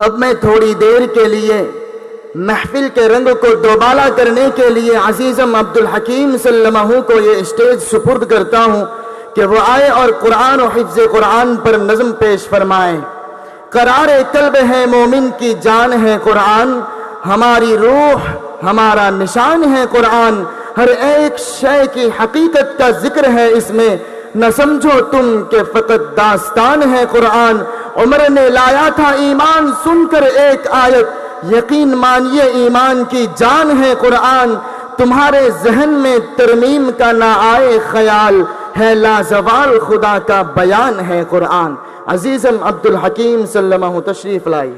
اب میں تھوڑی دیر کے لیے محفل کے رنگ کو دوبالا کرنے کے لیے عزیزم عبد الحکیم صلی کو یہ اسٹیج سپرد کرتا ہوں کہ وہ آئے اور قرآن و حفظ قرآن پر نظم پیش فرمائے قرار قلب ہے مومن کی جان ہے قرآن، ہماری روح، ہمارا نشان ہے قرآن۔ ہر ایک شے کی حقیقت کا ذکر ہے اس میں۔ نہ سمجھو تم کہ فقط داستان ہے قرآن عمر نے لایا تھا ایمان سن کر ایک آیت، یقین مانیے ایمان کی جان ہے قرآن، تمہارے ذہن میں ترمیم کا نہ آئے خیال ہے، لازوال خدا کا بیان ہے قرآن۔ عزیزم عبد الحکیم صلی تشریف لائی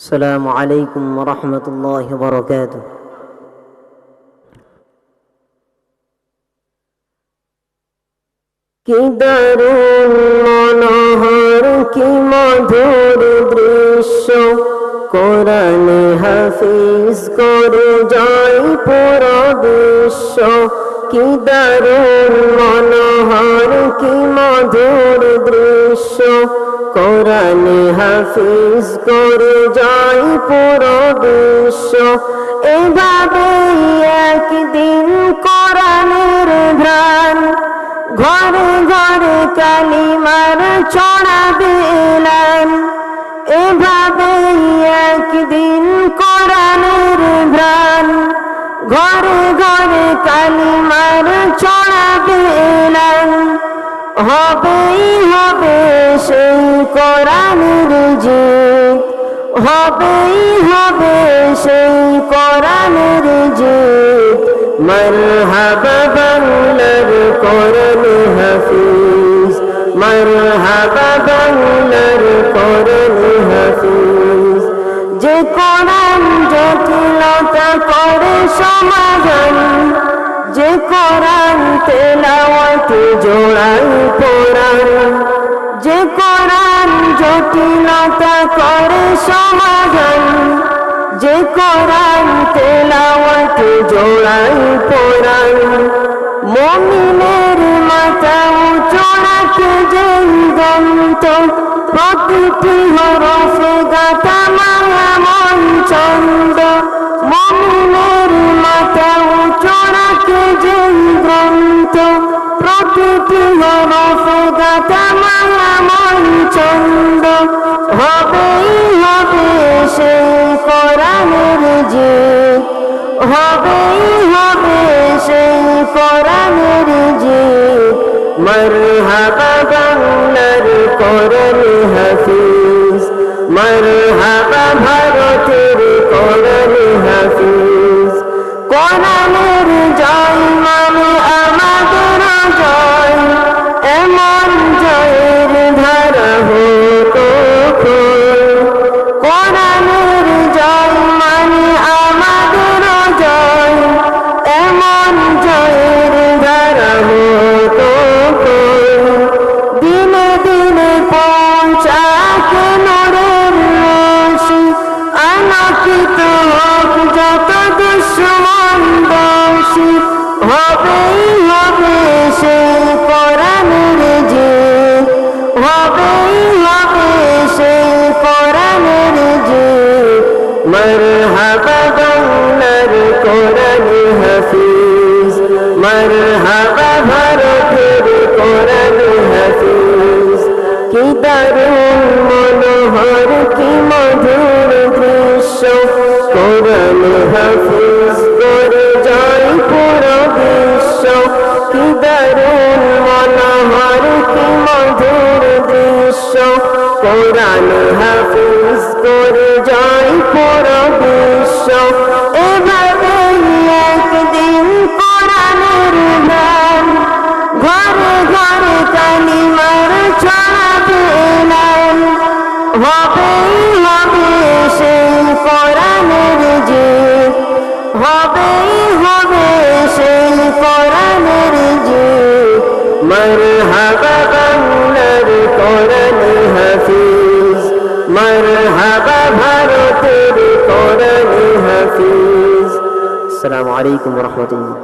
السلام علیکم ورحمت اللہ وبرکاتہ۔ কি দারুণ মনোহর, কি মধুর দৃশ্য। কোরআনে হাফিজ করে যাই পুরো বিশ্ব। কি দারুণ মনোহর, কি মধুর দৃশ্য। কোরআনে হাফিজ করে যাই পুরো বিশ্ব। এভাবে একদিন ভ্রাণ ঘরে ঘরে কালিমার ছড়াবে এলান এভাবে একদিন কোরআনের ভ্রাণ ঘরে ঘরে কালিমার এলান হবেই হবে সেই কোরআনের জিত হবেই হবে সেই কোরআনের জিত মরহাবা বাংলার কোরআন হাফিজ, মরহাবা বাংলার কোরআন হাফিজ। যে কোরআন জটিলতা করে সমাধান, যে কোরআন তেলাওয়াতে জোড়াই কোরআন যে কোরআন জোড়াই কোরআন মমিনের মাথা উঁচু রাখে যেই দন্ত? প্রতিটি হরফে গাথা মায়া মন চন্দ মমিনের মাথা উঁচু রাখে যেই গ্রন্থ প্রতিটি হরফে গাথা মায়া মন চন্দ হবেই হবে সেই কোরআনের জিত হবেই হবে সেই কোরআনের জিত মরহাবা বাংলার কোরআন হাফিজ, মরহাবা ভারতের কোরআন হাফিজ। কোরআনের জয় মনোহর কি মধুর দৃশ্য কোরআন হাফিজ করে যাই পুরো বিশ্ব কি দারুণ মনোহর কি মধুর দৃশ্য কোরআন হাফিজ করে যাই পুরো মরহাবা ভারতের কোরআন হাফিজ। আসসালামু রহমতুল্লাহ।